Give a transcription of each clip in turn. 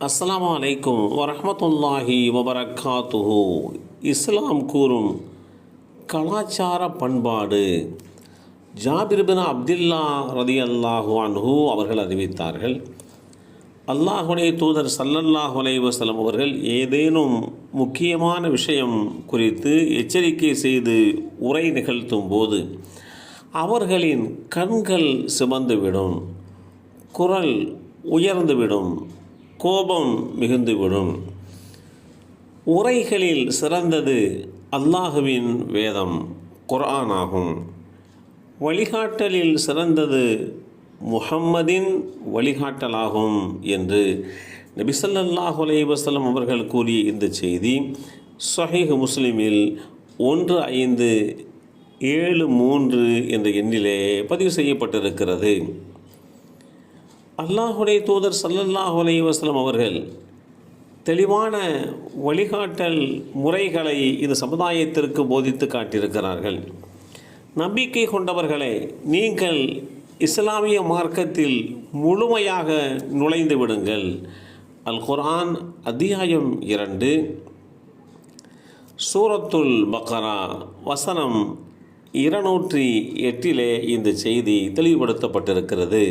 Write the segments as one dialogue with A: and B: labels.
A: அஸ்லாம் வலைக்கும் வரமத்துல்லாஹி வபரகாத்துஹு இஸ்லாம் கூறும் கலாச்சார பண்பாடு. ஜாபிர்பின் அப்துல்லா ரதி அல்லாஹு அன்ஹு அவர்கள் அறிவித்தார்கள். அல்லாஹுடைய தூதர் சல்லல்லாஹு அலைவசலம் அவர்கள் ஏதேனும் முக்கியமான விஷயம் குறித்து எச்சரிக்கை செய்து உரை நிகழ்த்தும் போது அவர்களின் கண்கள் சிவந்துவிடும் குரல் உயர்ந்துவிடும். கோபம் மிகுந்துவிடும். உரைகளில் சிறந்தது அல்லாஹுவின் வேதம் குர்ஆன் ஆகும் வழிகாட்டலில் சிறந்தது முஹம்மதின் வழிகாட்டலாகும் என்று நபிசல்லாஹ் அலைவசலம் அவர்கள் கூறிய இந்த செய்தி சஹீஹ் முஸ்லிமில் ஒன்று ஐந்து ஏழு மூன்று என்ற எண்ணிலே பதிவு செய்யப்பட்டிருக்கிறது. அல்லாஹுடைய தூதர் சல்லல்லாஹு அலைஹி வஸல்லம் அவர்கள் தெளிவான வழிகாட்டல் முறைகளை இது சமுதாயத்திற்கு போதித்து காட்டியிருக்கிறார்கள். நம்பிக்கை கொண்டவர்களே நீங்கள் இஸ்லாமிய மார்க்கத்தில் முழுமையாக நுழைந்து விடுங்கள். அல் குர்ஆன் அத்தியாயம் இரண்டு. சூரத்துல் பக்கரா வசனம் இருநூற்றி எட்டிலே இந்த செய்தி தெளிவுபடுத்தப்பட்டிருக்கிறது.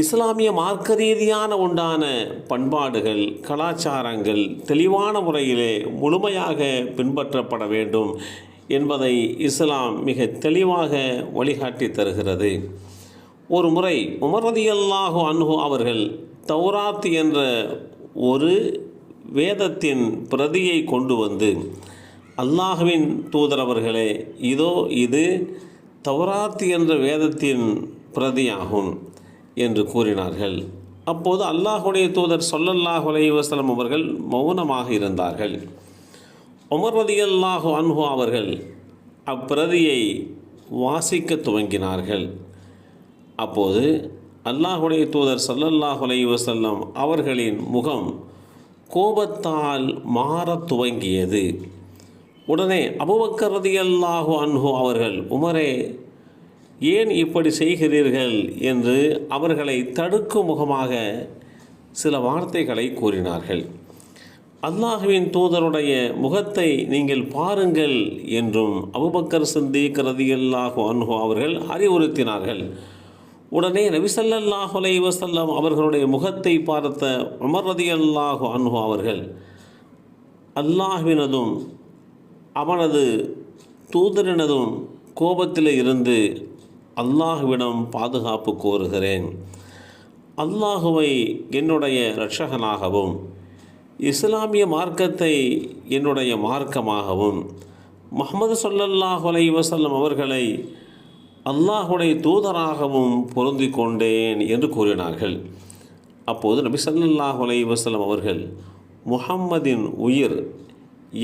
A: இஸ்லாமிய மார்க்க ரீதியான உண்டான பண்பாடுகள் கலாச்சாரங்கள் தெளிவான முறையிலே முழுமையாக பின்பற்றப்பட வேண்டும் என்பதை இஸ்லாம் மிக தெளிவாக வழிகாட்டி தருகிறது. ஒரு முறை உமரதியல்லாஹு அன்ஹு அவர்கள் தௌராத் என்ற ஒரு வேதத்தின் பிரதியை கொண்டு வந்து அல்லாஹுவின் தூதரவர்களே இதோ இது தௌராத் என்ற வேதத்தின் பிரதியாகும். என்று கூறினார்கள். அப்போது அல்லாஹுடைய தூதர் சொல்லல்லாஹு அலைஹி அவர்கள் மௌனமாக இருந்தார்கள். உமர் ரதியல்லாஹு அன்ஹு அவர்கள் அப்பிரதியை வாசிக்க துவங்கினார்கள். அப்போது அல்லாஹுடைய தூதர் சல்லல்லாஹு அலைவசல்லம் அவர்களின் முகம் கோபத்தால் மாறத் துவங்கியது. உடனே அபுபக்கர் ரதியல்லாஹு அன்ஹு அவர்கள் உமரே ஏன் இப்படி செய்கிறீர்கள் என்று அவர்களை தடுக்கும் முகமாக சில வார்த்தைகளை கூறினார்கள். அல்லாஹுவின் தூதருடைய முகத்தை நீங்கள் பாருங்கள் என்றும் அபுபக்கர் சந்தீக் ரதியல்லாஹு அன்ஹோ அவர்கள் அறிவுறுத்தினார்கள். உடனே நபிசல்லாஹு அலை வசல்லம் அவர்களுடைய முகத்தை பார்த்த உமர் ரதியல்லாஹு அன்ஹோ அவர்கள் அல்லாஹுவினதும் அவனது தூதரினதும் கோபத்தில் இருந்து அல்லாஹுவிடம் பாதுகாப்பு கோருகிறேன். அல்லாஹுவை என்னுடைய இரட்சகனாகவும் இஸ்லாமிய மார்க்கத்தை என்னுடைய மார்க்கமாகவும் முகமது சொல்லல்லாஹு அலை வசல்லம் அவர்களை அல்லாஹுடைய தூதராகவும் பொருந்தி கொண்டேன் என்று கூறினார்கள். அப்போது நபி சல்லாஹு அலை வசல்லம் அவர்கள் முஹம்மதின் உயிர்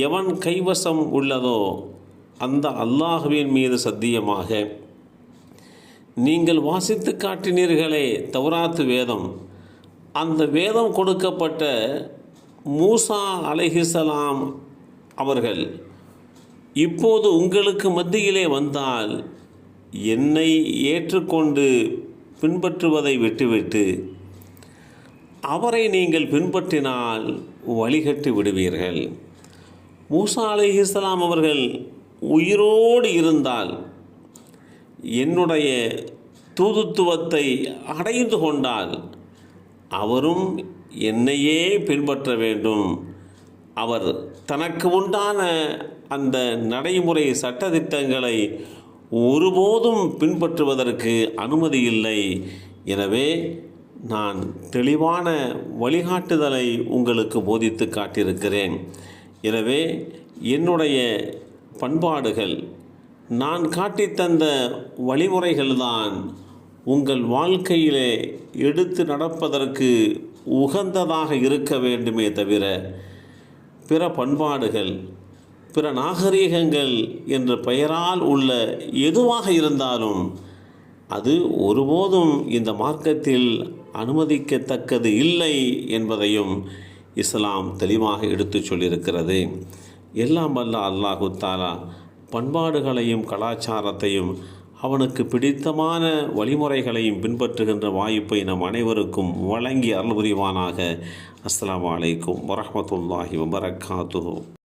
A: எவன் கைவசம் உள்ளதோ அந்த அல்லாஹுவின் மீது சத்தியமாக நீங்கள் வாசித்து காட்டினீர்களே தௌராத்து வேதம். அந்த வேதம் கொடுக்கப்பட்ட மூசா அலைஹிசலாம் அவர்கள் இப்போது உங்களுக்கு மத்தியிலே வந்தால் என்னை ஏற்றுக்கொண்டு பின்பற்றுவதை விட்டுவிட்டு அவரை நீங்கள் பின்பற்றினால் வழிகட்டு விடுவீர்கள். மூசா அலைஹிஸ்லாம் அவர்கள் உயிரோடு இருந்தால் என்னுடைய தூதுத்துவத்தை அடைந்து கொண்டால் அவரும் என்னையே பின்பற்ற வேண்டும். அவர் தனக்கு உண்டான அந்த நடைமுறை சட்டத்திட்டங்களை ஒருபோதும் பின்பற்றுவதற்கு அனுமதி இல்லை எனவே நான் தெளிவான வழிகாட்டுதலை உங்களுக்கு போதித்து காட்டியிருக்கிறேன். எனவே என்னுடைய பண்பாடுகள் நான் காட்டித்தந்த வழிமுறைகள்தான் உங்கள் வாழ்க்கையிலே எடுத்து நடப்பதற்கு உகந்ததாக இருக்க வேண்டுமே தவிர பிற பண்பாடுகள் பிற நாகரீகங்கள் என்ற பெயரால் உள்ள எதுவாக இருந்தாலும் அது ஒருபோதும் இந்த மார்க்கத்தில் அனுமதிக்கத்தக்கது இல்லை என்பதையும் இஸ்லாம் தெளிவாக எடுத்துச் சொல்லியிருக்கிறது. எல்லாம் வல்ல அல்லாஹு தாலா பண்பாடுகளையும் கலாச்சாரத்தையும் அவனுக்கு பிடித்தமான வழிமுறைகளையும் பின்பற்றுகின்ற வாய்ப்பை நம் அனைவருக்கும் வழங்கி அருள் புரிவானாக. அஸ்லாம் வலைக்கும் வரமத்துல்லாஹி வபரகாத்துஹு.